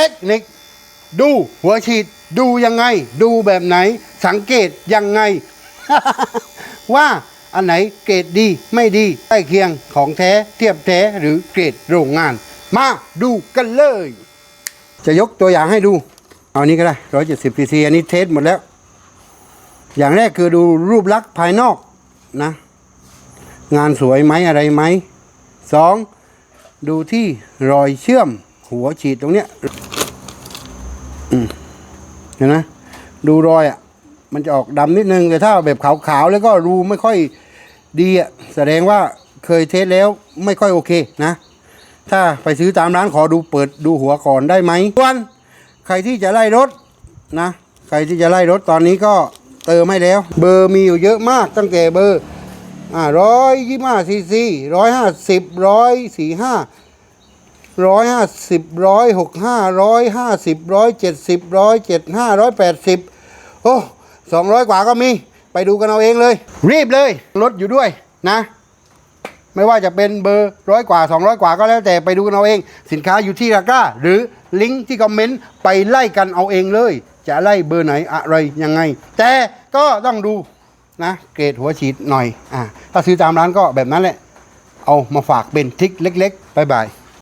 ทคนิค ดูหัวฉีดดูยังไง ดูแบบไหน สังเกตยังไง ว่าอันไหนเกรดดีไม่ดีใกล้เคียงของแท้เทียบแท้หรือเกรดโรงงาน มาดูกันเลย จะยกตัวอย่างให้ดู เอานี้ก็ได้ร้อยเจ็ดสิบซีซีอันนี้เทสหมดแล้ว อย่างแรกคือดูรูปลักษณ์ภายนอกนะ งานสวยไหมอะไรไหมสองดูที่รอยเชื่อมหัวฉีดตรงเนี้ย เห็นไหมดูรอยอะ มันจะออกดำนิดนึงแต่ถ้าแบบขาวๆแล้วก็รูไม่ค่อยดีอะแสดงว่าเคยเทสแล้วไม่ค่อยโอเคนะ ถ้าไปซื้อตามร้านขอดูเปิดดูหัวก่อนได้ไหมส่วนใครที่จะไล่รถนะ ใครที่จะไล่รถตอนนี้ก็เติมให้แล้ว เบอร์มีอยู่เยอะมากตั้งแต่เบอร์อ่าร้อยยี่ห้าซีซีร้อยห้าสิบร้อยสี่ห้า ร้อยห้าสิบร้อยหกห้าร้อยห้าสิบร้อยเจ็ดสิบร้อยเจ็ดห้าร้อยแปดสิบโอ้สองร้อยกว่าก็มี ไปดูกันเอาเองเลย รีบเลยลดอยู่ด้วยนะ ไม่ว่าจะเป็นเบอร์ร้อยกว่า 200 กว่าก็แล้วแต่ไปดูกันเอาเอง สินค้าอยู่ที่ราคาหรือลิงก์ที่คอมเมนต์ไปไล่กันเอาเองเลย จะไล่เบอร์ไหนอะไรยังไง แต่ก็ต้องดูนะเกรดหัวฉีดหน่อยอ่าถ้าซื้อตามร้านก็แบบนั้นแหละ เอามาฝากเป็นทริกเล็กๆบายบาย